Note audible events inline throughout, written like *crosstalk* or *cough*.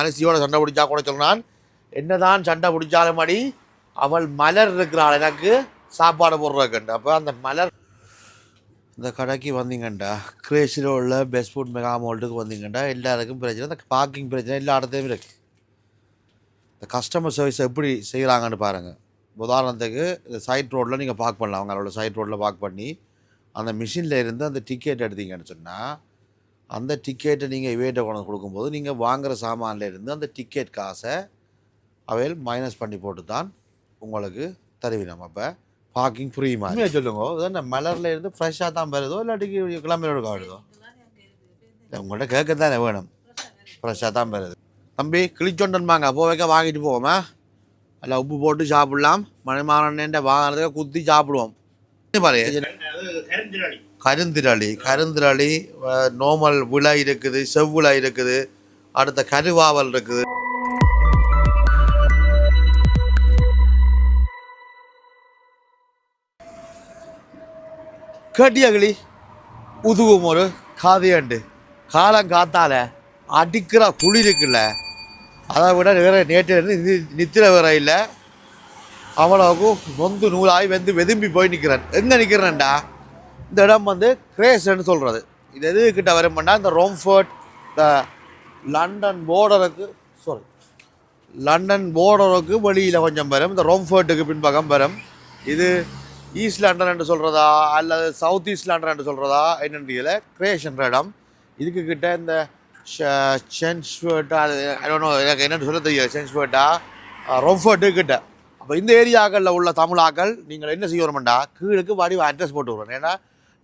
மனசியோட சண்டை பிடிச்சா கூட சொன்னான் என்னதான் சண்டை பிடிச்சாலும் அடி அவள் மலர் இருக்கிறாள். எனக்கு சாப்பாடு போடுறதுக்குண்டு. அப்போ அந்த மலர் இந்த கடைக்கு வந்தீங்கண்டா. கிரேஷில் உள்ள பெஸ்ட் ஃபுட் மெகா மால்ட்டுக்கு வந்தீங்கண்டா. எல்லாருக்கும் பிரச்சனை. இந்த பார்க்கிங் பிரச்சனை எல்லா இடத்துலையும் இருக்குது இந்த கஸ்டமர் சர்வீஸ் எப்படி செய்கிறாங்கன்னு பாருங்கள் உதாரணத்துக்கு இந்த சைட் ரோட்டில் நீங்கள் பார்க் பண்ணலாம். அவங்களோட சைட் ரோட்டில் பார்க் பண்ணி அந்த மிஷினில் இருந்து அந்த டிக்கெட் எடுத்தீங்கன்னு சொன்னால் அந்த டிக்கெட்டை நீங்கள் இவேட்டை கொண்டு கொடுக்கும்போது நீங்கள் வாங்குகிற சாமான்ல இருந்து அந்த டிக்கெட் காசை அவையில் மைனஸ் பண்ணி போட்டு தான் உங்களுக்கு தருவினோம் அப்போ பார்க்கிங் ஃப்ரீ மாதிரி. சொல்லுங்க. இந்த மலரில் இருந்து ஃப்ரெஷ்ஷாக தான் வருதோ இல்லாட்டி கிளம்பியோட வருதோ? இல்லை உங்கள்கிட்ட கேட்க தானே வேணும் ஃப்ரெஷ்ஷாக தான் வருது. தம்பி கிளிச்சொண்டன்பாங்க போவைக்க வாங்கிட்டு போவோமா? அதில் உப்பு போட்டு சாப்பிடலாம். மணிமாறன் வாங்குறதுக்கு குத்தி சாப்பிடுவோம். பாரு கருந்திரளி. கருந்திரளி நோமல் விழா இருக்குது செவ்விழா இருக்குது அடுத்த கருவாவல் இருக்குது. கேட்டியகளி உதுவும் ஒரு காதையாண்டு. காலம் காத்தால அடிக்கிற குழி இருக்குல்ல அதை விட வேற நேற்று இருந்து நி- நித்திர வேற இல்லை. அவ்வளவுக்கு நொந்து நூலாகி வந்து வெதும்பி போய் நிற்கிறேன் எங்கே நிற்கிறேன்டா இந்த இடம் வந்து கிரேஸ்ன்னு சொல்கிறது இது எது கிட்ட வரும்னா இந்த ரோம்ஃபர்ட் இந்த லண்டன் போர்டருக்கு சாரி லண்டன் போர்டருக்கு வெளியில் கொஞ்சம் வரும். இந்த ரோம்ஃபர்ட்டுக்கு பின்பக்கம் வரும். இது ஈஸ்ட் லண்டன் என்று சொல்கிறதா அல்லது சவுத் ஈஸ்ட் லண்டன் என்று சொல்கிறதா என்னென்னு தெரியல. கிரேஷன்ற இடம். இதுக்கு கிட்ட இந்த சென்ஸ்வர்ட்டா அது ஐடோனோ எனக்கு என்னென்னு சொல்ல தெரியாது. சென்ஸ்வர்ட்டா ரொம்ஃபர்ட்டு கிட்ட. அப்போ இந்த ஏரியாக்களில் உள்ள தமிழாக்கள் நீங்கள் என்ன செய்ய வரமாட்டா கீழுக்கு வடிவ அட்ரஸ் போட்டு விடுறோம் ஏன்னா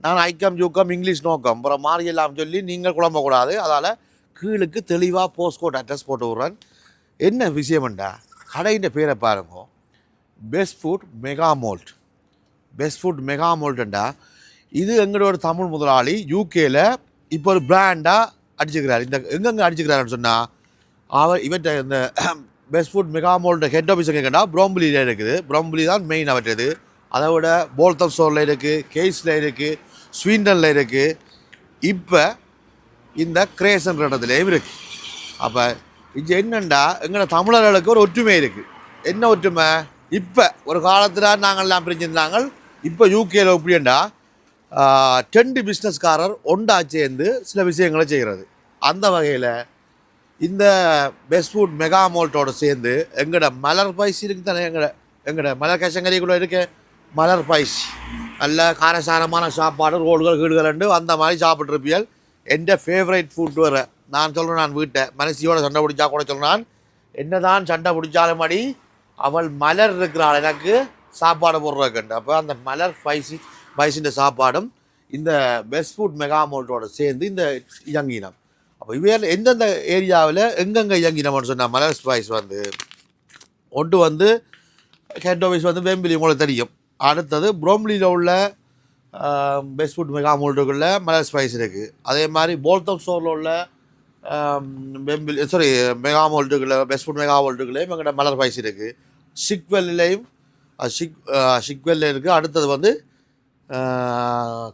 நான் ஐக்கம் ஜூக்கம் இங்கிலீஷ் நோக்கம் அப்புறம் மாறி எல்லாம் சொல்லி நீங்கள் குழம்பக்கூடாது. அதால் கீழுக்கு தெளிவாக போஸ்ட்கோட் அட்ரஸ் போட்டு விட்றேன். என்ன விஷயம்டா கடையின் பேரை பாருங்க. Best food mega mall best food mega மோல்ட்டுண்டா இது எங்களோட தமிழ் முதலாளி யூகேயில் இப்போ ஒரு பிராண்டாக அடிச்சுக்கிறார். இந்த எங்கெங்கே அடிச்சுக்கிறாருன்னு சொன்னால் அவர் இவற்றை இந்த best food mega mall head office எங்கேன்னா ப்ரோம்புலியில் இருக்குது. ப்ரோம்புலி தான் மெயின் அவற்றது அதை விட போல்தம் ஸ்டோரில் இருக்குது கேஸில் இருக்குது ஸ்வீண்டனில் இருக்குது இப்போ இந்த கிரேசன்ற இடத்துலையும் இருக்குது அப்போ இது என்னண்டா? எங்களோட தமிழர்களுக்கு ஒரு ஒற்றுமை இருக்குது என்ன ஒற்றுமை? இப்போ ஒரு காலத்தில் நாங்கள்லாம் பிரிஞ்சிருந்தாங்க இப்போ யூகேயில் எப்படின்னா டென்ட் பிஸ்னஸ்காரர் ஒன்றா சேர்ந்து சில விஷயங்களை செய்கிறது. அந்த வகையில் இந்த பெஸ்ட் ஃபுட் மெகா மால்ட்டோட சேர்ந்து எங்களோட மலர் பைசி இருக்கு தானே எங்களோட எங்களோட மலர் கேஷங்கரி கூட இருக்குது மலர் பைஸ் நல்ல காரசாரமான சாப்பாடு ரோடுகள் கீடுகள் அந்த மாதிரி சாப்பிட்ருப்பியல் எந்த ஃபேவரேட் ஃபுட் வர நான் சொல்கிறேன் நான் வீட்டை. மனசியோட சண்டை பிடிச்சா கூட சொல்கிறான் என்னதான் சண்டை பிடிச்சாலும் அடி அவள் மலர் இருக்கிறாள் எனக்கு சாப்பாடு போடுறதுக்குண்டு. அப்போ அந்த மலர் பைசி பைசின்ற சாப்பாடும் இந்த பெஸ்ட் ஃபுட் மெகா சேர்ந்து இந்த இயங்கினம். அப்போ இவையில் எந்தெந்த ஏரியாவில் எங்கெங்கே இயங்கினோம்னு சொன்னால் மலர் ஸ்பைஸ் வந்து ஒன்று வந்து ஹெட் ஆஃபீஸ் வந்து வெம்பிலி உங்களுக்கு தெரியும். அடுத்தது ப்ரோம்லியில் உள்ள பெஸ்ட்ஃபுட் மெகா மோல்ட்டுக்குள்ள மலர் ஸ்பைஸ் இருக்குது அதே மாதிரி போல்தம் ஸ்டோரில் உள்ள வெம்பிலி சாரி மெகா மோல்டுகளில் பெஸ்ட் ஃபுட் மெகா மோல்டுகளையும் எங்கள்கிட்ட மலர் ஸ்பைஸ் இருக்குது ஷிக்வெல்லையும் ஷிக் ஷிக்வெல்ல இருக்குது அடுத்தது வந்து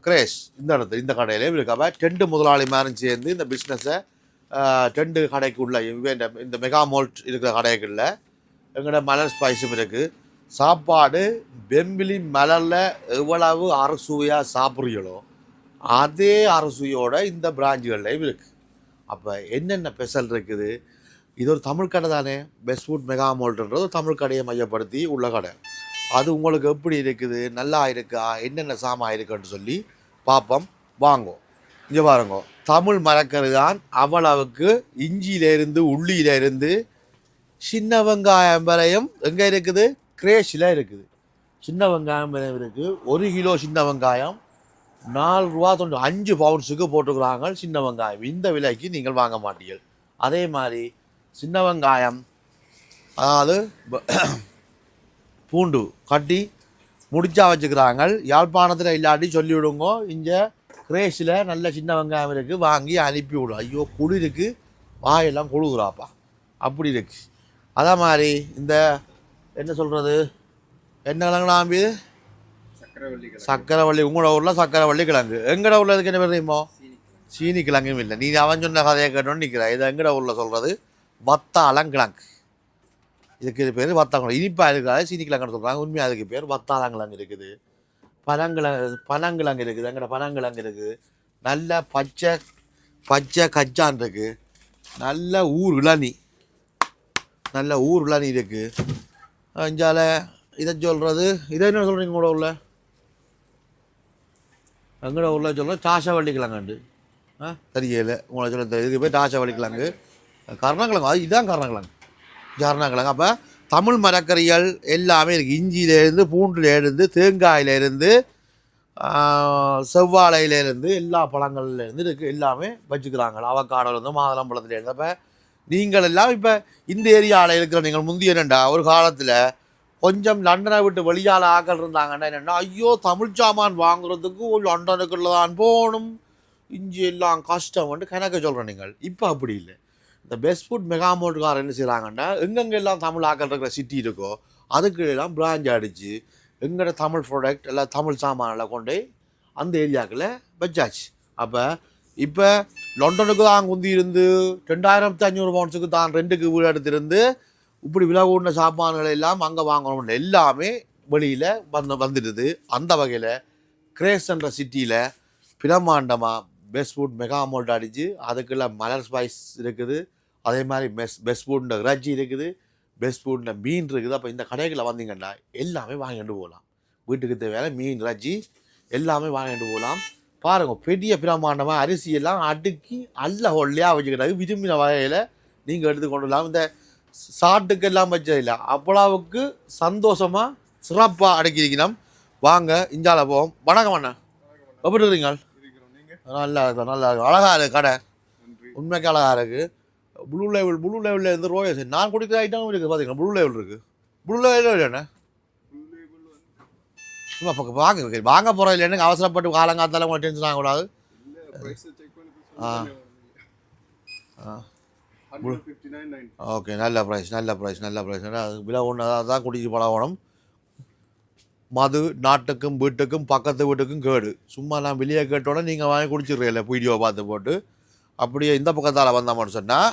கிரேஷ் இந்த இடத்துல இந்த கடையிலையும் இருக்கு. அப்போ டெண்டு முதலாளி மாதிரி சேர்ந்து இந்த பிஸ்னஸை டெண்டு கடைக்குள்ள இவன் இந்த மெகா மோல்ட் இருக்கிற கடைகளில் எங்களோட மலர் ஸ்பைஸும் இருக்குது சாப்பாடு வெம்பிலி மலரில் எவ்வளவு அரசுவையாக சாப்பிட்றீங்களோ அதே அரசுவையோட இந்த பிராஞ்சுகள்லையும் இருக்குது அப்போ என்னென்ன ஸ்பெஷல் இருக்குது? இது ஒரு தமிழ் கடை தானே? பெஸ்ட் ஃபுட் மெகா மால்ட்ன்றது தமிழ் கடையை மையப்படுத்தி உள்ள கடை. அது உங்களுக்கு எப்படி இருக்குது? நல்லா இருக்கா? என்னென்ன சாமான் இருக்குன்னு சொல்லி பார்ப்போம். வாங்கோ. இங்கே பாருங்க. தமிழ் மறக்கிறது தான் அவ்வளவுக்கு இஞ்சியிலேருந்து உள்ளியிலேருந்து சின்ன வெங்காயம் வரையும் எங்கே இருக்குது? கிரேஷில் இருக்குது. சின்ன வெங்காயம் இருக்குது ஒரு கிலோ சின்ன வெங்காயம் நாலு ரூபா தொண்ணூறு அஞ்சு பவுன்ஸுக்கு போட்டுக்கிறாங்க சின்ன வெங்காயம். இந்த விலைக்கு நீங்கள் வாங்க மாட்டீர்கள். அதே மாதிரி சின்ன வெங்காயம் அதாவது *coughs* பூண்டு கட்டி முடிச்சா வச்சுக்கிறாங்க. யாழ்ப்பாணத்தில் இல்லாட்டி சொல்லிவிடுங்க. இந்த இங்கே கிரேஷில் நல்ல சின்ன வெங்காயம் இருக்குது வாங்கி அனுப்பி விடும் ஐயோ குளிருக்கு. வாயெல்லாம் கொழுகுறாப்பா. அப்படி இருக்கு. அதே மாதிரி இந்த என்ன சொல்கிறது என்ன கிழங்குலாம்பி சக்கரவள்ளி உங்களோட ஊரில் சக்கரவள்ளி கிழங்கு. எங்கட ஊரில் இதுக்கு என்ன பேர் தெரியுமோ? சீனி கிழங்கும் இல்லை. நீ அவன் சொன்ன கதையை கேட்டோன்னு நிற்கிற இது எங்கட ஊரில் சொல்கிறது வத்தாளங்கிழங்கு இதுக்கு இது பேர் வத்தாங்கிழங்கு இனிப்பாக இருக்காது சீனிக்கிழங்குன்னு சொல்கிறாங்க உண்மையாக அதுக்கு பேர் வத்தாளங்கிழங்கு இருக்குது. பனங்கிழங்கு பனங்கிழங்கு இருக்குது. அங்கே பனங்கிழங்கு இருக்குது நல்ல பச்சை பச்சை கச்சான் இருக்குது நல்ல ஊர் இளநி நல்ல ஊர் இளநி இருக்குது அஞ்சால இதை சொல்கிறது இதை என்ன சொல்கிறீங்க கூட உள்ள எங்கட ஊரில் சொல்கிறோம் தாசவள்ளி கிழங்காண்டு ஆ? தெரியல. உங்களை சொல்ல இதுக்கு போய் தாசவள்ளி கிழங்கு கருணக்கிழங்கு. அது இதுதான் கருணக்கிழங்கு. கருணக்கிழங்கு. அப்போ தமிழ் மரக்கறிகள் எல்லாமே இருக்குது இஞ்சியிலேருந்து பூண்டுலேருந்து தேங்காயிலேருந்து செவ்வாழையிலேருந்து எல்லா பழங்கள்லேருந்து இருக்குது எல்லாமே வச்சுக்கிறாங்க. அவக்காடோலேருந்து மாதுளம்பழத்துலேருந்து. அப்போ நீங்கள் எல்லாம் இப்போ இந்த ஏரியாவில் இருக்கிற நீங்கள் முந்திய என்னண்டா? ஒரு காலத்தில் கொஞ்சம் லண்டனை விட்டு வெளியால் ஆக்கள் இருந்தாங்கன்னா என்னென்னா ஐயோ தமிழ் சாமான் வாங்குறதுக்கு ஒரு லண்டனுக்குள்ள தான் போகணும். இஞ்சி எல்லாம் கஷ்டம்னு கணக்க சொல்கிறேன் நீங்கள். இப்போ அப்படி இல்லை. இந்த பெஸ்ட் ஃபுட் மெகாமோட்டுக்காரர் என்ன செய்கிறாங்கன்னா எங்கெங்கே எல்லாம் தமிழ் ஆக்கள் இருக்கிற சிட்டி இருக்கோ அதுக்கு எல்லாம் பிராஞ்ச் அடித்து எங்கட தமிழ் ப்ராடக்ட் எல்லாம் தமிழ் சாமானெல்லாம் கொண்டு போய் அந்த ஏரியாக்களை வச்சாச்சு. அப்போ இப்போ லண்டனுக்கு தான் குந்தி இருந்து ரெண்டாயிரத்தி ஐநூறு பவுன்ஸுக்கு தான் ரெண்டுக்கு வீடு எடுத்திருந்து இப்படி விலை கூடின சாமான்கள் எல்லாம் அங்கே வாங்கணும்னு எல்லாமே வெளியில் வந்து வந்துடுது. அந்த வகையில் கிரேஸ்ன்ற சிட்டியில் பிரமாண்டமாக பெஸ்ட் ஃபுட் மெகா அமௌண்ட் அடிச்சு அதுக்குள்ள மலர் ஸ்பைஸ் இருக்குது. அதே மாதிரி பெஸ் பெஸ்ட் ஃபுட்ன்ற இறைச்சி இருக்குது. பெஸ்ட் ஃபுட்ன்ற மீன் இருக்குது. அப்போ இந்த கடைகளை வந்தீங்கன்னா எல்லாமே வாங்கிட்டு போகலாம். வீட்டுக்கு தேவையான மீன் இறைச்சி எல்லாமே வாங்கிட்டு போகலாம். பாருங்க பெரிய பிரமாண்டமாக அரிசி எல்லாம் அடுக்கி அல்ல கொள்ளையாக வச்சுக்கிட்டாங்க. விரும்பின வகையில் நீங்கள் எடுத்து கொண்டு வரலாம். இந்த சாட்டுக்கு எல்லாம் வச்சதில்லை. அவ்வளவுக்கு சந்தோஷமாக சிறப்பாக அடுக்கியிருக்கணும் வாங்க இஞ்சால போவோம். வணக்கம் அண்ணா. எப்படி இருக்கிறீங்க? நல்லா இருக்கும் நல்லா இருக்கும் அழகா இருக்கு கடை. உண்மைக்கு அழகா இருக்கு. ப்ளூ லெவல் ப்ளூ லெவலில் இருந்து ரோயஸ் நான் குடிக்கிற ஐட்டமும் இருக்குது பார்த்தீங்கன்னா ப்ளூ லெவல் இருக்குது ப்ளூ லெவல் என்ன? சும்மா பக்கம் வாங்க வாங்க போகிறோம் இல்லைன்னு அவசரப்பட்டு காலங்காத்தால உங்களை டென்ஷன் ஆகக்கூடாது ஆ. ஆ. ஓகே நல்ல ப்ரைஸ் நல்ல ப்ரைஸ் நல்ல ப்ரைஸ் அது விலை ஒன்று தான் குடிச்சு பழகணும் மது நாட்டுக்கும் வீட்டுக்கும் பக்கத்து வீட்டுக்கும் கேடு. சும்மா நான் வெளியே கேட்டோன்னே நீங்கள் வாங்கி குடிச்சிடுறீங்கள வீடியோ பார்த்து போட்டு. அப்படியே இந்த பக்கத்தால் வந்தோம்னு சொன்னால்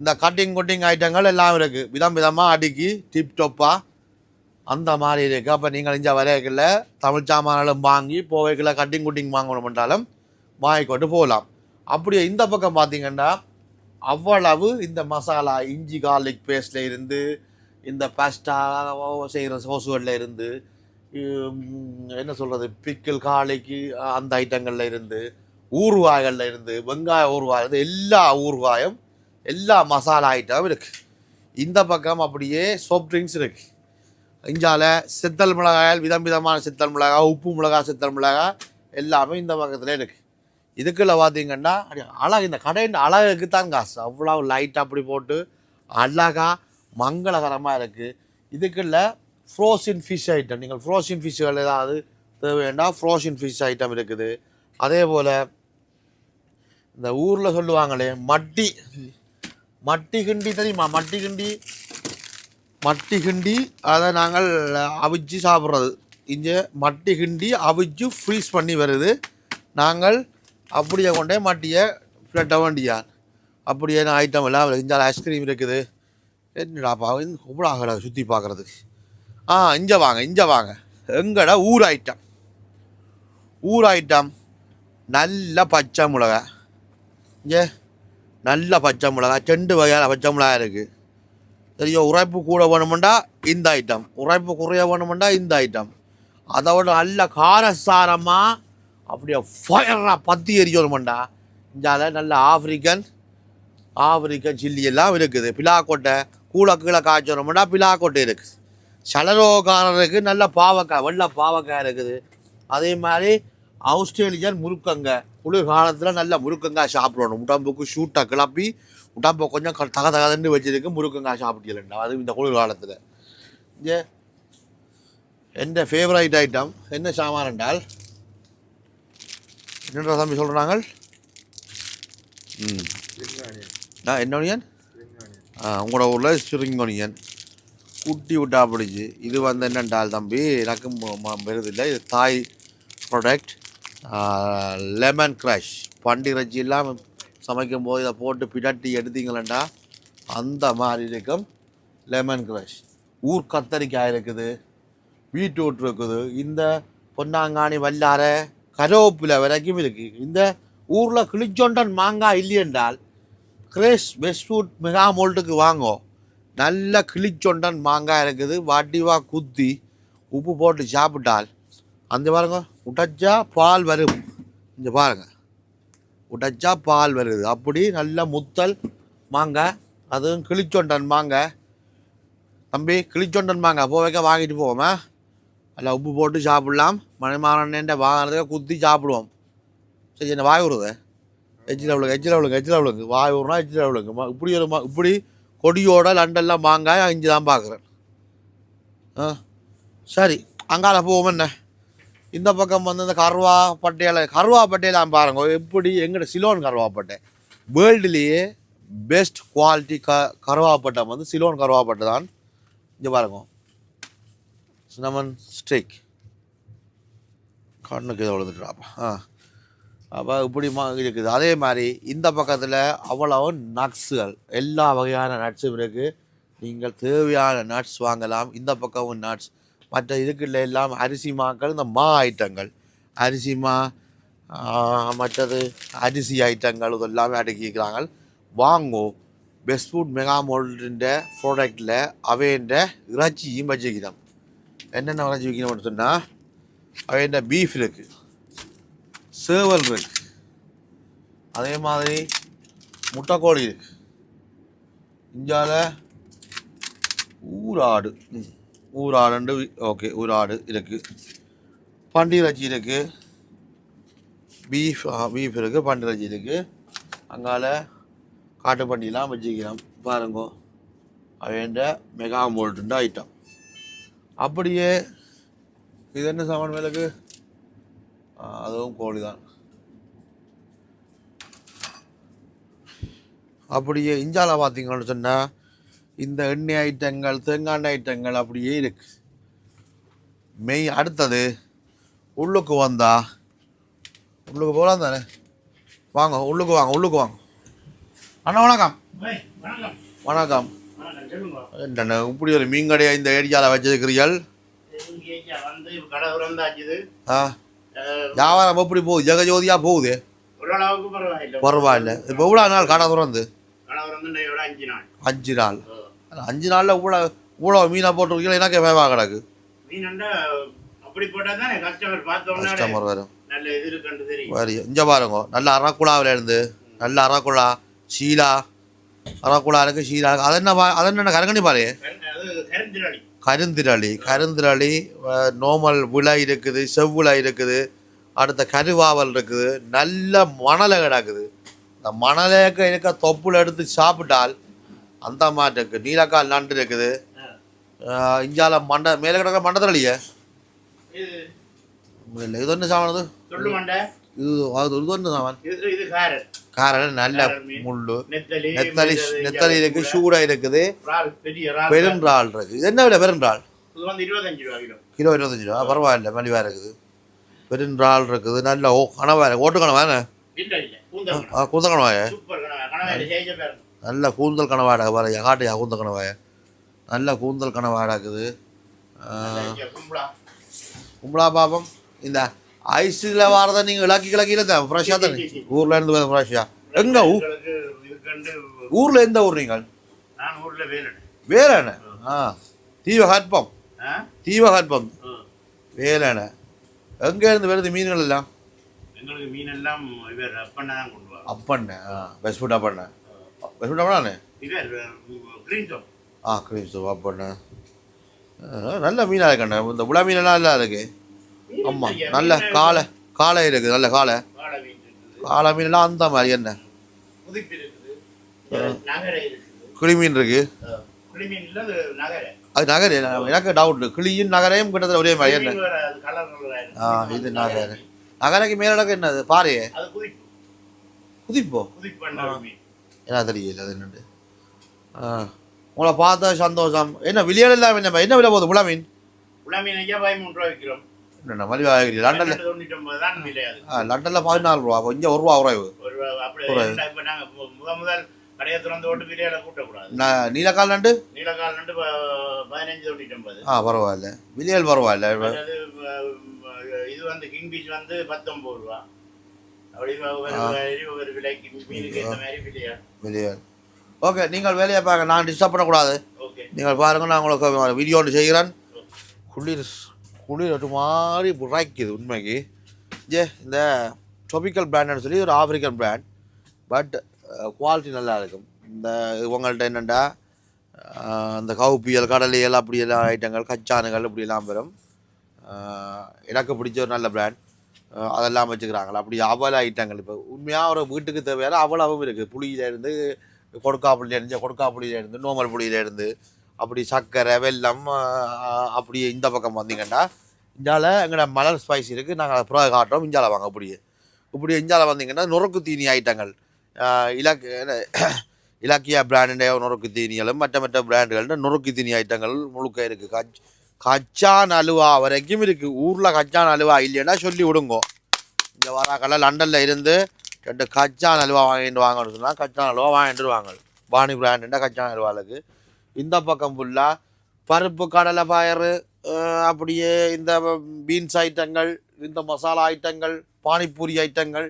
இந்த கட்டிங் குட்டிங் ஐட்டங்கள் எல்லாம் இருக்குது விதம் விதமாக அடுக்கி டிப் டொப்பாக அந்த மாதிரி இருக்குது அப்போ நீங்கள் இங்கே வரையக்கில் தமிழ் சாமான்களும் வாங்கி போவைக்கில் கட்டிங் குட்டிங் வாங்கணுமென்றாலும் வாங்கிக்கொண்டு போகலாம் அப்படியே இந்த பக்கம் பார்த்தீங்கன்னா அவ்வளவு இந்த மசாலா இஞ்சி கார்லிக் பேஸ்டில் இருந்து இந்த பாஸ்டா செய்கிற சோசுகளில் இருந்து என்ன சொல்கிறது பிக்கிள் காலைக்கு அந்த ஐட்டங்களில் இருந்து ஊறுகாய்களில் இருந்து வெங்காய ஊறுகாய் இருந்து எல்லா ஊறுகாயும் எல்லா மசாலா ஐட்டமும் இருக்குது இந்த பக்கம் அப்படியே சோப் ட்ரிங்க்ஸ் இருக்குது இஞ்சால சித்தல் மிளகாயால் விதம் விதமான சித்தல் மிளகாய் உப்பு மிளகாய் சித்தல் மிளகாய் எல்லாமே இந்த பக்கத்தில் இருக்குது இதுக்குள்ள பார்த்தீங்கன்னா அப்படியே அழகு இந்த கடையின் அழகுக்கு தான் காசு அவ்வளோ லைட் அப்படி போட்டு அழகா மங்களகரமாக இருக்குது இதுக்குள்ள ஃப்ரோசின் ஃபிஷ் ஐட்டம் நீங்கள் ஃப்ரோசின் ஃபிஷ்கள் ஏதாவது தேவைன்னா ஃப்ரோசின் ஃபிஷ் ஐட்டம் இருக்குது. அதே போல் இந்த ஊரில் சொல்லுவாங்களே மட்டி. மட்டி கிண்டி தெரியுமா? மட்டி கிண்டி மட்டி கிண்டி அதை நாங்கள் அவிச்சு சாப்பிட்றது. இங்கே மட்டி கிண்டி அவிச்சு ஃப்ரீஸ் பண்ணி வருது. நாங்கள் அப்படியே கொண்டே மட்டியை ஃப்ளட்ட வேண்டியான் அப்படியே ஐட்டம் எல்லாம் இஞ்சால் ஐஸ்கிரீம் இருக்குது. என்னடாப்பா ரொம்ப ஆகலை சுற்றி பார்க்குறதுக்கு? ஆ இங்கே வாங்க இங்கே வாங்க. எங்கட ஊர் ஐட்டம் ஊர் ஐட்டம் நல்ல பச்சை மிளகா இங்கே நல்ல பச்சை மிளகா ரெண்டு வகையான பச்சை மிளகா இருக்குது தெரியும் உரைப்பு கூட வேணுமெண்டா இந்த ஐட்டம் உரைப்பு குறைய வேணுமெண்டா இந்த ஐட்டம் அதை விட நல்ல காரசாரமாக அப்படியே ஃபயராக பற்றி எரியணுமெண்டா இந்தால நல்ல ஆஃப்ரிக்கன் ஆஃப்ரிக்கன் சில்லி எல்லாம் இருக்குது. பிலாக்கொட்டை கூழ கீழே காய்ச்சணுமெண்டா பிலாக்கொட்டை இருக்குது சலரோகாரருக்கு நல்ல பாவக்காய் வெள்ளை பாவக்காய் இருக்குது. அதே மாதிரி ஆஸ்திரேலியன் முருக்கங்க குளிர்காலத்தில் நல்ல முருக்கங்காய் சாப்பிடணும். உடம்புக்கு ஷூட்டை கிளப்பி உட்டாப்போ கொஞ்சம் தக தகதன்னு வச்சதுக்கு முருக்கங்காய் சாப்பிட்டீங்களா அது இந்த குளிர் காலத்தில். இங்கே எந்த ஃபேவரைட் ஐட்டம் என்ன சாமான் என்றால் என்னடா தம்பி சொல்கிறாங்க ம். நான் என்ன ஒனியன் ஆ உங்களோட ஊரில் ஸ்ப்ரிங் ஒனியன் குட்டி விட்டா பிடிச்சி. இது வந்து என்னென்றால் தம்பி எனக்கு ம- இது தாய் ப்ராடக்ட் லெமன் க்ரஷ் பண்டி இல்லாமல் சமைக்கும்போது இதை போட்டு பிடட்டி எடுத்தீங்களேண்டா அந்த மாதிரி இருக்கும். லெமன் கிரஷ் ஊர் கத்தரிக்காய் இருக்குது பீட்ரூட் இருக்குது இந்த பொன்னாங்கானி வல்லார கருவேப்பிலை வரைக்கும் இருக்குது இந்த ஊரில் கிளிச்சொண்டன் மாங்காய் இல்லையென்றால் கிரேஸ் பெஸ்ட் ஃபுட் மெகா மோல்ட்டுக்கு வாங்கோ. நல்ல கிளிச்சொண்டன் மாங்காய் இருக்குது வாட்டிவா குத்தி உப்பு போட்டு சாப்பிட்டால் அந்த பாருங்க உடைச்சா பால் வரும். இங்கே பாருங்க. உடைச்சா பால் வருது. அப்படி நல்ல முத்தல் மாங்காய் அதுவும் கிளிச்சொண்டன் மாங்காய் தம்பி கிளிச்சொண்டன் மாங்காய் போவைக்க வாங்கிட்டு போவோமா? அதில் உப்பு போட்டு சாப்பிடலாம். மணிமாறன் வாங்கினதுக்காக குத்தி சாப்பிடுவோம். சரி என்ன வாய் விடுறது எச்சில் அவளுக்கு எச்சில் அவ்வளோங்க எச்சில் அவ்வளோங்க வாய் விடுறா எச்சில் அவ்வளோங்க இப்படி ஒரு இப்படி கொடியோட லண்டன்லாம் மாங்காய் அஞ்சு தான் பார்க்குறேன் ஆ சரி அங்கால போவோம் என்ன? இந்த பக்கம் வந்து இந்த கருவா பட்டையில கர்வா பட்டையெல்லாம் பாருங்க. எப்படி எங்கிட்ட சிலோன் கருவாப்பட்டை? வேர்ல்டுலேயே பெஸ்ட் குவாலிட்டி க கருவாப்பட்டம் வந்து சிலோன் கருவாப்பட்டை தான். இங்கே பாருங்க. சினமன் ஸ்டிக் கண்ணுக்கு இதை விழுந்துட்டுறாப்பா ஆ. அப்போ இப்படி மா இருக்குது. அதே மாதிரி இந்த பக்கத்தில் அவ்வளவு நட்ஸுகள் எல்லா வகையான நட்ஸும் இருக்குது நீங்கள் தேவையான நட்ஸ் வாங்கலாம். இந்த பக்கமும் நட்ஸ் மற்ற இதுக்குள்ள எல்லாம் அரிசி மாக்கள் இந்த மா ஐட்டங்கள். அரிசி மா மற்றது அரிசி ஐட்டங்கள் இதெல்லாமே அடக்கிக்கிறாங்க வாங்கோ பெஸ்ட் ஃபுட் மெகா மோல்டின்ற ப்ராடக்டில் அவைன்ற இறைச்சியும் வச்சுக்கிறோம் என்னென்ன இறைச்சி வைக்கணும்னு சொன்னால் அவைன்ற பீஃப் இருக்குது சேவல் இருக்கு அதே மாதிரி முட்டைக்கோழி இருக்குது இந்தியாவில் ஊராடு. ஊர் ஊராடுண்டு ஓகே ஊராடு இருக்கு. பண்டி இறைச்சி இருக்கு. பீஃப் பீஃப் இருக்கு பண்டி இருக்குது இருக்கு. அங்கால காட்டு பண்டிலாம் வச்சுக்கிறோம் பாருங்க அவைன்ற மெகா மோல்ட்டுன்ற ஐட்டம் அப்படியே இது என்ன சாமான் மேலுக்கு அதுவும் கோழி தான் அப்படியே இஞ்சால பார்த்தீங்கன்னு சொன்னால் இந்த எண்ணெய் ஐட்டங்கள் தேங்காய் ஐட்டங்கள் அப்படியே இருக்கு. மெய் அடுத்தது உள்ளுக்கு வந்தா உள்ளுக்கு போகலாம் தானே? வாங்க உள்ளுக்கு வாங்க உள்ளுக்கு வாங்க. அண்ணா வணக்கம். வணக்கம். என்ன இப்படி ஒரு மீன் கடையை இந்த ஏரியாவில் வச்சிருக்கிறீர்கள்? ஆ. வியாபாரம் எப்படி போகுது ஜெகஜோதியாக போகுது? பரவாயில்லை. இப்போ எவ்வளோ நாள் கடை திறந்து? அஞ்சு நாள். அஞ்சு நாளில் இவ்வளோ இவ்வளோ மீனை போட்டுருக்கீங்களா? எனக்கு வேவா கிடக்கு. கஸ்டமர் வரும். இங்கே பாருங்க நல்ல அரக்குழாவில் இருந்து நல்ல அரக்குழா ஷீலா அரக்குழா இருக்கு ஷீலா இருக்கு. அது என்ன அது என்ன கரங்கணி பாரு. கருந்திராளி. கருந்திரளி நோமல் விலை இருக்குது செவ்விலை இருக்குது அடுத்த கருவாவல் இருக்குது நல்ல மணலை கிடக்குது. இந்த மணலேக்க இருக்க தொப்புல எடுத்து சாப்பிட்டால் அந்த மாதிரி இருக்குது நீலக்கால் நண்டு இருக்குது. இஞ்சால மண்டை மேலே கிடக்கிற மண்டத்திரளியே. இது? இல்லை இது ஒன்று சாமானது இது. அது இது ஒன்று சாமான். காரணம் நல்ல. முள்ளு. நெத்தலி நெத்தலி இருக்கு இங்க சூடா இருக்குது. இறால், பெரிய இறால். பெருன்றால் இருக்கு. இது என்ன விலை ரூபா கிலோ. இருபத்தஞ்சு ரூபா. பரவாயில்ல மலிவா இருக்குது. பெருன்றால் இருக்குது. நல்ல ஓ கனவா இருக்கு. ஓட்டு கனவா என்ன? இல்ல இல்ல கூந்தல் கணவா. ஆ, கூந்தல் கனவாய நல்ல கூந்தல் கனவாடா பாருயா காட்டுயா கூந்தல் கனவாய நல்ல கூந்தல் கனவாடா இருக்குது. கும்பலா பாபம் இந்த ஐஸில் வரதை நீங்கள் இலக்கி கிளக்கியில் தான் ஃப்ரெஷ்ஷாக தானே? ஊரில் இருந்து ஃப்ரெஷ்ஷாக எங்க ஊரில் எந்த ஊர் நீங்கள்? நான் ஊர்ல வேலை வேற என்ன ஆ. தீவகற்பம் தீவகற்பம். வேலன எங்கேருந்து வருது மீன்கள் எல்லாம்? எங்களுக்கு மீன் எல்லாம் அப்பண்ண தான் கொண்டு வா அப்பண்ண ஆ. பெஸ்ட் ஃபுட் அப்பண்ண. கிரீன் டோப் ஆ கிரீம் சூப் அப்பண்ண ஆ, நல்ல மீனாக இருக்கண்ணே இந்த உலா மீனெல்லாம் இல்லை இருக்கு. ஆமாம் நல்ல காலை காலை இருக்குது நல்ல காலை. மீன் காலை மீனெல்லாம் அந்த மாதிரி என்ன? புதுப்பி இருக்குது. நகரை இருக்குது. கிளி மீன் இருக்கு அது நகரை. எனக்கு டவுட் கிளியும் நகரையும் கிட்டத்தட்ட ஒரே மாதிரி என்ன? ஆ இது நகர். நகரைக்கு மேலே எனக்கு என்னது? அது குதிப்பு. என்ன தெரியல அது என்னண்டு உங்களை பார்த்த சந்தோஷம். என்ன விலையில இல்லாம என்ன என்ன விலை போகுது முழா மீன் உள்ள மீன் ஐயா பதிமூணு ரூபா விற்கிறோம். என்ன மலிவாக லண்டனில் தொண்ணூற்றி ஒன்பது தான் விலை அது. ஆ லண்டனில் பதினாலு ரூபா இங்கே ஒரு ரூபா குறைவு. இப்ப நாங்க மு- முத முதல் கடையை திறந்து போட்டு விலையில கூட்டக்கூடாது. ந- நீலக்கால் நண்டு? நீலக்கால் நண்டு பதினஞ்சு தொண்ணூற்றி ஐம்பது ஆ பரவாயில்ல. விலையல் பரவாயில்ல இது வந்து கிங் பீச் வந்து பத்தொம்பது ரூபா. ஓகே நீங்கள் வேலையை பாருங்க நான் டிஸ்டர்ப் பண்ணக்கூடாது நீங்கள் பாருங்க நான் உங்களுக்கு வீடியோ ஒன்று செய்கிறேன். குளிர் குளிர் ஒரு மாதிரி புறாய்க்குது உண்மைக்கு. ஜே இந்த ட்ரொபிக்கல் பிராண்டுன்னு சொல்லி ஒரு ஆப்பிரிக்கன் பிராண்ட் பட் குவாலிட்டி நல்லா இருக்கும். இந்த உங்கள்கிட்ட என்னென்னா இந்த கவுப்பியல் கடலியல் அப்படி எல்லாம் ஐட்டங்கள் கச்சானுகள் இப்படி எல்லாம் வரும். எனக்கு பிடிச்ச ஒரு நல்ல பிராண்ட் அதெல்லாம் வச்சுக்கிறாங்களா? அப்படி அவல ஐட்டங்கள் இப்போ உண்மையாக ஒரு வீட்டுக்கு தேவையான அவலவும் இருக்குது புளியிலேருந்து கொடுக்காப்புளியிலேருந்து கொடுக்காப்புளியிலேருந்து நோமல் புளியிலேருந்து அப்படி சர்க்கரை வெல்லம் அப்படி இந்த பக்கம் வந்தீங்கன்னா இஞ்சால எங்களோட மலர் ஸ்பைஸ் இருக்குது நாங்கள் அதை புறா காட்டுறோம். இஞ்சால வாங்க அப்படியே. இப்படி இஞ்சால வந்தீங்கன்னா நுறுக்கு தீனி ஐட்டங்கள். இலக்கு இலக் என்ன, பிராண்டுடைய நுறுக்கு தீனிகளும் மற்ற மற்ற பிராண்டுகள்ன்ற நுறுக்கு தீனி ஐட்டங்கள் முழுக்க இருக்குது கச் கச்சான் அலுவா வரைக்கும் இருக்குது ஊரில் கச்சான் அலுவா இல்லைன்னா சொல்லி விடுங்கோ. இந்த வராக்கல லண்டனில் இருந்து ரெண்டு கச்சான் அலுவா வாங்கிட்டு வாங்கன்னு சொன்னால் கச்சான் அலுவா வாங்கிட்டு வாங்க பானி பிராண்டுண்டா கச்சான் அலுவாளுக்கு. இந்த பக்கம் ஃபுல்லாக பருப்பு கடலை பயறு அப்படியே இந்த பீன்ஸ் ஐட்டங்கள் இந்த மசாலா ஐட்டங்கள் பானிபூரி ஐட்டங்கள்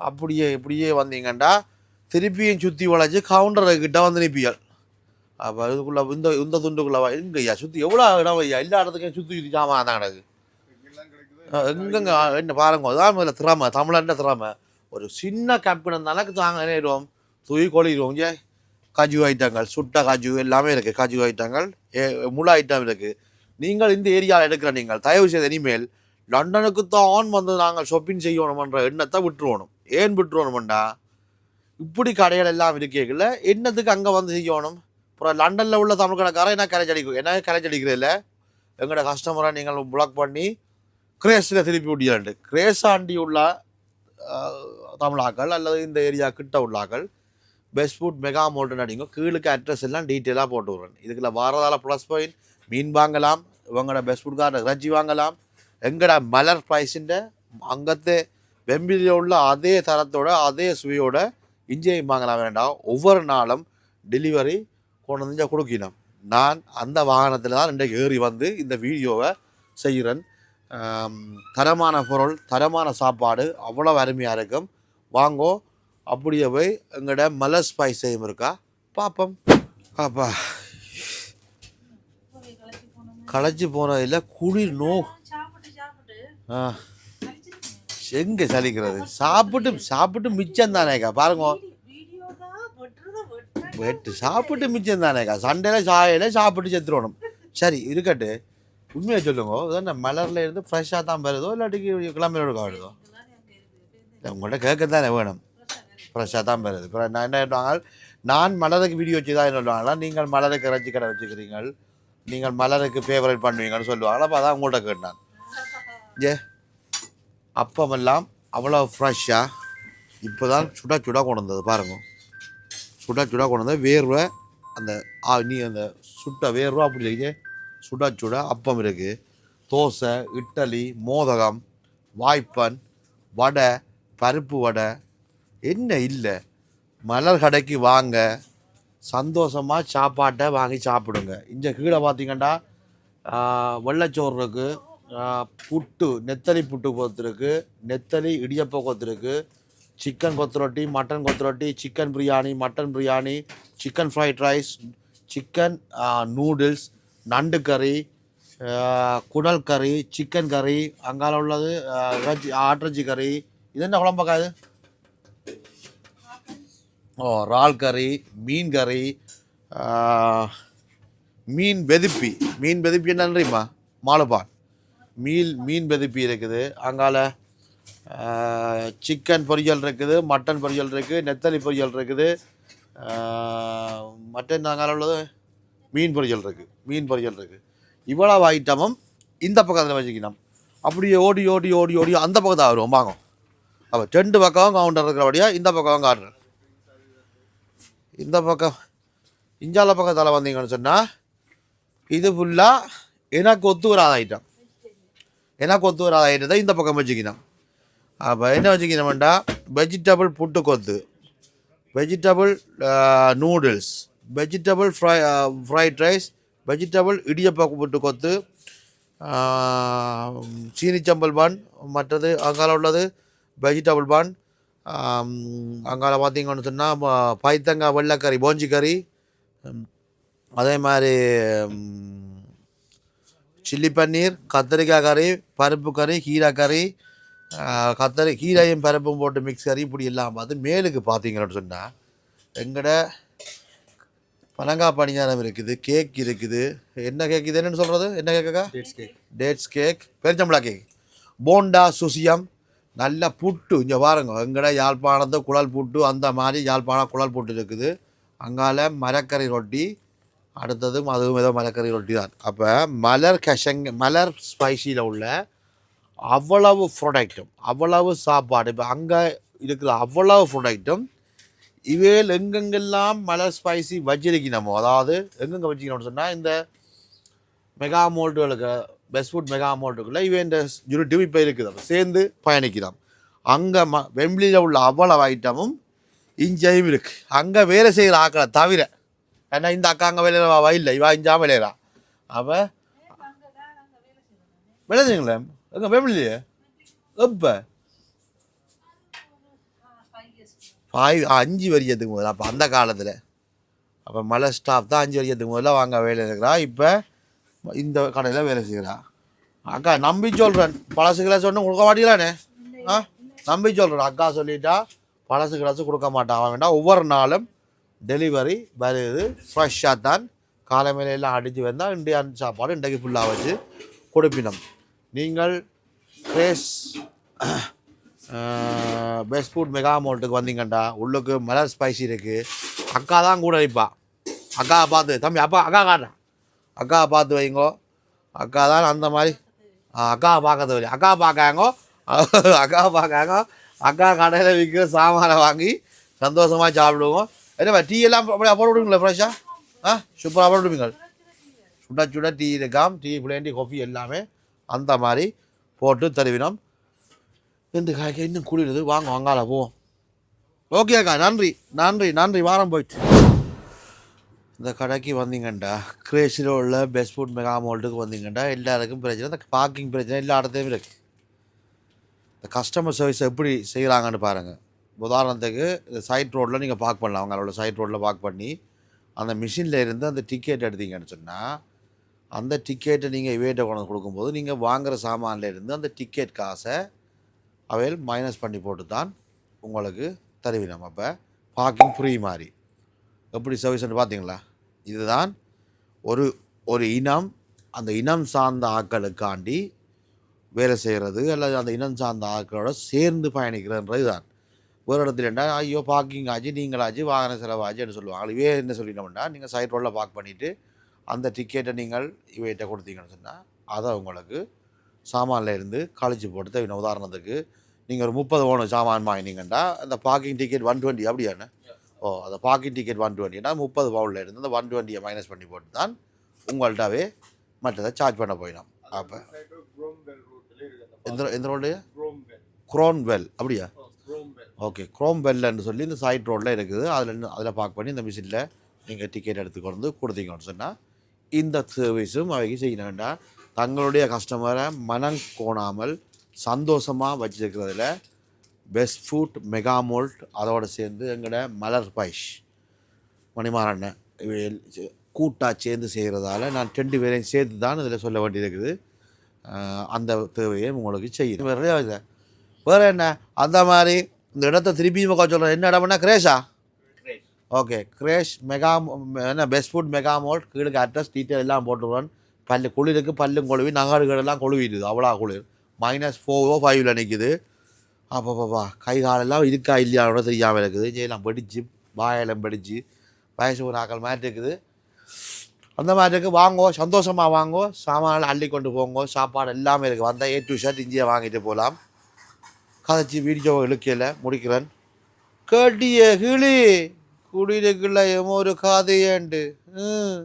அப்படியே இப்படியே வந்தீங்கன்னா திருப்பியும் சுற்றி வளைச்சு கவுண்டர்கிட்ட வந்து நிற்பியல் அப்போ இதுக்குள்ளே இந்த இந்த துண்டுக்குள்ளே எங்கய்யா சுற்றி எவ்வளோ இடம் ஐயா எல்லா இடத்துக்கும் சுற்றி சுற்றி ஜாமான் தான் கிடக்கு. எங்கெங்க? என்ன பாருங்க அதான் முதல்ல திறமை தமிழ்நாட்டில் திறமை. ஒரு சின்ன கேப்டன் இருந்தாலும் தாங்க நேருவோம் தூய் கொளிடுவோம் ஜே காஜு ஐட்டங்கள் சுட்ட காஜு எல்லாமே இருக்குது காஜு ஐட்டங்கள் ஏ முழு ஐட்டம் இருக்குது நீங்கள் இந்த ஏரியாவில் எடுக்கிற நீங்கள் தயவு செய்து இனிமேல் லண்டனுக்கு தான் வந்து நாங்கள் ஷாப்பிங் செய்யணுமன்ற எண்ணத்தை விட்டுருவோணும். ஏன் விட்டுருவோணும்டா இப்படி கடைகள் எல்லாம் இருக்கேங்கல்ல என்னத்துக்கு அங்கே வந்து செய்யணும்? அப்புறம் லண்டனில் உள்ள தமிழ் கடைக்காரன் என்ன கரைச்சி அடிக்கும் என்ன கரைச்சி எங்களோட கஸ்டமரை நீங்கள் பிளாக் பண்ணி கிரேஸில் திருப்பி விட்டியாண்டு கிரேஸாண்டி உள்ள தமிழாக்கள் அல்லது இந்த ஏரியா கிட்ட உள்ளாக்கள் பெஸ்ட் ஃபுட் மெகா மோல்டன் அடிங்க. கீழுக்கு அட்ரஸ் எல்லாம் டீட்டெயிலாக போட்டு விடுறேன். இதுக்குள்ள வாரதால ப்ளஸ் பாயிண்ட் மீன் வாங்கலாம் இவங்களோட பெஸ்ட் ஃபுட் ஃபுட்கார இறைச்சி வாங்கலாம். எங்களோட மலர் ப்ரைஸின் அங்கத்தை வெம்பிலியில் உள்ள அதே தரத்தோட அதே சுவையோட இஞ்சியும் வாங்கலாம் வேண்டாம். ஒவ்வொரு நாளும் டெலிவரி கொண்டு வந்து கொடுக்கணும். நான் அந்த வாகனத்தில் தான் இன்றைக்கு ஏறி வந்து இந்த வீடியோவை செய்கிறேன். தரமான பொருள் தரமான சாப்பாடு அவ்வளோ அருமையாக இருக்கும். வாங்கோ அப்படியே போய் எங்களோட மலர் செய்யும் இருக்கா? பார்ப்போம். பாப்பா களைச்சி போனதில் குளிர் நோ ஆ. எங்கே சலிக்கிறது? சாப்பிட்டு சாப்பிட்டு மிச்சம் தானேக்கா பாருங்க வீடியோ தான் வெட்டுறத வெட்டுறேன். வெட்டு. சாப்பிட்டு மிச்சம் தானேக்கா சண்டையில் சாயையில் சாப்பிட்டு செத்துடணும் சரி இருக்கட்டு. உண்மையை சொல்லுங்க. இதான் மலரில் இருந்து ஃப்ரெஷ்ஷாக தான் வருதோ இல்லாட்டிக்கு கிளம்பியோட வருதோ உங்கள்கிட்ட கேட்க தானே வேணும். ஃப்ரெஷ்ஷாக தான் வருது. அப்புறம் நான் என்ன சொல்லுவாங்க நான் மலருக்கு வீடியோ வச்சு தான் என்ன சொல்லுவாங்களா நீங்கள் மலருக்கு இறைச்சி கடை வச்சுக்கிறீங்க நீங்கள் மலருக்கு ஃபேவரட் பண்ணுவீங்கன்னு சொல்லுவாங்களா? அப்போ அதான் உங்கள்கிட்ட கேட்டான் ஏ அப்பமெல்லாம் அவ்வளோ ஃப்ரெஷ்ஷாக இப்போ தான் சுட சுட கொண்டு வந்தது பாருங்கள் சுடா சுடா கொண்டு வந்தால் வேர்வை அந்த நீ அந்த சுட்ட வேர்வை அப்படி இல்லைங்க சுடா சுடா அப்பம் இருக்குது தோசை இட்லி மோதகம் வாய்ப்பன் வடை பருப்பு வடை. என்ன இல்லை. மலர் கடைக்கு வாங்க. சந்தோஷமாக சாப்பாட்டை வாங்கி சாப்பிடுங்க. இந்த கீழே பார்த்தீங்கன்னா வெள்ளைச்சோறு இருக்குது புட்டு நெத்தலி புட்டு கொத்து நெத்தலி இடியப்ப கொத்து சிக்கன் கொத்து ரொட்டி mutton kottu roti chicken biryani mutton biryani chicken fried rice chicken noodles நண்டு கறி குடல் கறி சிக்கன் கறி அங்கால உள்ளது ஆஹ், இறைச்சி ஆட்டிறைச்சி கறி இது என்ன குழம்பக்கா இது? ஓ இறால் கறி மீன் கறி uh, மீன் வெதுப்பி. மீன் வெதுப்பி என்ன தெரியுமா? மாலுப்பான் மீல் மீன் வெதுப்பி இருக்குது. அங்கால சிக்கன் பொரியல் இருக்குது மட்டன் பொரியல் இருக்குது நெத்தலி பொரியல் இருக்குது. மட்டன் தாங்கால உள்ளது மீன் பொரியல் இருக்குது மீன் பொரியல் இருக்குது இவ்வளவு ஐட்டமும் இந்த பக்கத்தில் வச்சுக்கணும். அப்படியே ஓடி ஓடி ஓடி ஓடி அந்த பக்கத்தில் வருவோம். வாங்க. அப்போ ரெண்டு பக்கம் கவுண்டர் இருக்கிறபடியாக இந்த பக்கம் காட்டுறேன் இந்த பக்கம் இஞ்சால பக்கத்தில் வந்தீங்கன்னு சொன்னால் இது ஃபுல்லாக எனக்கு ஒத்து வராத ஐட்டம் எனக்கு ஒத்து வராத ஐட்டத்தை இந்த பக்கம் வச்சுக்கணும். அப்போ என்ன வச்சுக்கணுமெண்டா vegetable puttu kottu vegetable noodles vegetable fry fried rice vegetable இடியப்பா புட்டுக்கொத்து. கொத்து சீனிச்சம்பல் பான் மற்றது அங்கால உள்ளது வெஜிடபிள் பான் அங்கால பார்த்தீங்கன்னு சொன்னால் பைத்தங்காய் வெள்ளைக்கறி போஞ்சி கறி அதே மாதிரி சில்லி பன்னீர் கத்திரிக்காய் கறி பருப்பு கறி கீரை கறி. கத்தரி கீரையும் பருப்பும் போட்டு மிக்ஸ் கறி இப்படி எல்லாம் பார்த்து மேலுக்கு பார்த்தீங்கன்னு சொன்னால் எங்கட பனங்காய் பணியாரம் இருக்குது கேக் இருக்குது. என்ன கேக் இது? என்னன்னு சொல்கிறது என்ன கேக்குக்கா டேட்ஸ் கேக் டேட்ஸ் கேக் பெருச்சம்பளா கேக் போண்டா சுசியம். நல்ல புட்டு. இங்கே பாருங்க எங்கட யாழ்ப்பாணத்தை குழல் புட்டு அந்த மாதிரி யாழ்ப்பாணம் குழல் புட்டு இருக்குது. அங்கால மரக்கறி ரொட்டி அடுத்ததும் அதுவும் ஏதோ மரக்கறி ரொட்டி தான். அப்போ மலர் கஷங் மலர் ஸ்பைசியில் உள்ள அவ்வளவு ப்ராடக்ட்டும் அவ்வளவு சாப்பாடு. இப்போ அங்கே இருக்கிற அவ்வளவு ப்ராடக்ட்டும் இவையில் எங்கெங்கெல்லாம் மலர் ஸ்பைசி வச்சிருக்கணுமோ? அதாவது எங்கெங்கே வச்சிக்கணும்னு சொன்னால் இந்த மெகா மோல்ட்டுகளுக்கு பெஸ்ட் ஃபுட் மெகா மோல்ட்டுக்குள்ள இவன் இந்த யூனிட்டும் இப்போ இருக்குது. சேர்ந்து பயணிக்கலாம் அங்கே ம வெம்பிலியில் உள்ள அவ்வளவு ஐட்டமும் இங்கேயும் இருக்குது அங்கே வேலை செய்கிற ஆக்களை தவிர ஏன்னா இந்த அக்கா அங்கே வேலை இல்லை இவா இஞ்சா விளையிறா வேலை செய்யுங்களே எங்க வெம்பிலியே எப்போ? ஃபைவ் அஞ்சு வருஷத்துக்கு முதல்ல. அப்போ அந்த காலத்தில். அப்போ மலை ஸ்டாஃப் தான் அஞ்சு வருஷத்துக்கு முதல்ல வாங்க வேலை இருக்கிறா இப்போ இந்த கடையில் வேலை செய்கிறா அக்கா நம்பி சொல்கிறேன் பழசு கிளாஸ் ஒன்றும் கொடுக்க மாட்டீங்களானே? ஆ? நம்பி சொல்கிறேன் அக்கா சொல்லிட்டா பழசு கிளாஸ் கொடுக்க மாட்டான் அவன் வேண்டாம் ஒவ்வொரு நாளும் டெலிவரி வருது. ஃப்ரெஷ்ஷாக தான். காலை எல்லாம் அடித்து வந்தால் இண்டியன் சாப்பாடு இன்றைக்கு ஃபுல்லாக வச்சு கொடுப்பினோம். நீங்கள் கிரேஸ் பெஸ்ட் ஃபுட் மெகா மோல்ட்டுக்கு வந்தீங்கண்டா. உள்ளுக்கு மலர் ஸ்பைசி இருக்குது அக்கா தான் கூட இருப்பா அக்காவை பார்த்து தம்பி அப்பா அக்கா காட்டுறேன் அக்காவை பார்த்து வைங்கோ. அக்கா தான் அந்த மாதிரி. ஆ, பார்க்கறது வழி அக்கா *laughs* பார்க்காங்கோ. அக்கா பார்க்காங்க. அக்கா கடையில் விற்கிற சாமானை வாங்கி சந்தோஷமாக சாப்பிடுவோம். என்னப்பா டீ எல்லாம் அப்படியே போட்டு விடுவீங்களா ஃப்ரெஷ்ஷாக ஆ? சூப்பராக போட்டு விடுவீங்க. சுட சுட டீ இருக்காம். டீ பிளேண்டி காஃபி எல்லாமே. அந்த மாதிரி போட்டு தருவினோம். ரெண்டு காய்க்கு இன்னும் குளிருது. வாங்க வாங்கால போவோம். ஓகே அக்கா நன்றி நன்றி நன்றி. வாரம் போயிட்டு. இந்த கடைக்கு வந்தீங்கண்டா. கிரேசி ரோடில் பெஸ்ட் ஃபுட் மெகா மால்ட்டுக்கு வந்தீங்கண்டா. எல்லாருக்கும் பிரச்சனை. இந்த பார்க்கிங் பிரச்சனை எல்லா இடத்துலையும் இருக்குது இந்த கஸ்டமர் சர்வீஸ் எப்படி செய்கிறாங்கன்னு பாருங்கள் உதாரணத்துக்கு இந்த சைட் ரோட்டில் நீங்கள் பார்க் பண்ணலாம். அவங்களோட சைட் ரோட்டில் பார்க் பண்ணி அந்த மிஷினில் இருந்து அந்த டிக்கெட் எடுத்தீங்கன்னு சொன்னால் அந்த டிக்கெட்டை நீங்கள் இவேட்டை கொண்டு வந்து கொடுக்கும்போது நீங்கள் வாங்குகிற சாமான்லேருந்து அந்த டிக்கெட் காசை அவையில் மைனஸ் பண்ணி போட்டு தான் உங்களுக்கு தருவினோம் அப்போ பார்க்கிங் ஃப்ரீ மாதிரி. எப்படி சர்வீஸ்னு பார்த்தீங்களா? இதுதான் ஒரு ஒரு இனம். அந்த இனம் சார்ந்த ஆக்களுக்காண்டி வேலை செய்கிறது அல்லது அந்த இனம் சார்ந்த ஆட்களோட சேர்ந்து பயணிக்கிறதுன்றது தான். ஒரு இடத்துல என்ன ஐயோ பார்க்கிங் ஆச்சு நீங்களாச்சு வாகன செலவாச்சுன்னு சொல்லுவாங்க. இவே என்ன சொல்லிட்டோம்னா நீங்கள் சைட் ரோட்டில் பார்க் பண்ணிவிட்டு அந்த டிக்கெட்டை நீங்கள் இவைகிட்ட கொடுத்தீங்கன்னு சொன்னால் அதை உங்களுக்கு சாமானில் இருந்து கழிச்சு போட்டு தவிர உதாரணத்துக்கு நீங்கள் ஒரு முப்பது ஓணும் சாமான் வாங்கினீங்கன்னா அந்த பார்க்கிங் டிக்கெட் ஒன் டுவெண்ட்டி அப்படியாண்ணே ஓ அந்த பார்க்கிங் டிக்கெட் ஒன் டுவெண்ட்டினா முப்பது பவுண்டில் இருந்து அந்த ஒன் டுவெண்ட்டியை மைனஸ் பண்ணி போட்டு தான் உங்கள்கிட்டவே மற்றதை சார்ஜ் பண்ண போயிடும். அப்போ எந்த எந்த ரோடு குரோன்வெல் அப்படியா? ஓகே குரோம்வெல்லுன்னு சொல்லி இந்த சைட் ரோட்டில் இருக்குது. அதில் அதில் பார்க் பண்ணி இந்த மிஷினில் நீங்கள் டிக்கெட் எடுத்துக்கொண்டு வந்து கொடுத்தீங்கன்னு சொன்னால் இந்த சர்வீஸும் அவைக்கு செய்யணுண்டா தங்களுடைய கஸ்டமரை மனம் கோணாமல் சந்தோஷமாக வச்சுருக்கிறதுல பெஸ்ட் ஃபுட் மெகா மோல்ட் சேர்ந்து எங்களோட மலர் பைஷ் மணிமாறண்ணன் கூட்டாக சேர்ந்து செய்கிறதால நான் ரெண்டு பேரையும் சேர்த்து தான் இதில் சொல்ல வேண்டியிருக்குது. அந்த தேவையை உங்களுக்கு செய்யணும். வேறு இல்லை. வேறு என்ன? அந்த மாதிரி இந்த இடத்த திருப்பி பக்கம் சொல்கிறேன் என்ன இடம்னா கிரேஷா? ஓகே கிரேஷ் மெகா என்ன பெஸ்ட் ஃபுட் மெகா மோல்ட் கீழே அட்ரஸ் டீட்டெயில் எல்லாம் போட்டுருவேன். பல்லு குளிருக்கு பல்லும் கொழுவி நகாடுகளெல்லாம் கொழுவிடுது அவ்வளோ குளிர். மைனஸ் ஃபோரோ ஃபைவ்ல அப்போ அப்பப்பா கை காலெல்லாம் இருக்கா இல்லையா கூட தெரியாமல் இருக்குது. செய்யலாம் படிச்சு வாயெல்லாம் படிச்சு வயசு ஒரு ஆக்கள் மாதிரி இருக்குது. அந்த மாதிரி இருக்குது வாங்கோ சந்தோஷமாக வாங்கோ சாமான அள்ளி கொண்டு போங்கோ சாப்பாடு எல்லாமே இருக்குது வந்தால் ஏ டு ஷர்ட் இந்தியா வாங்கிட்டு போகலாம் கதைச்சி வீடியோவை இழுக்கையில் முடிக்கிறேன். கேட்டிய கிளி! குடியிருக்குள்ள எமோ ஒரு காதையேண்டு ம்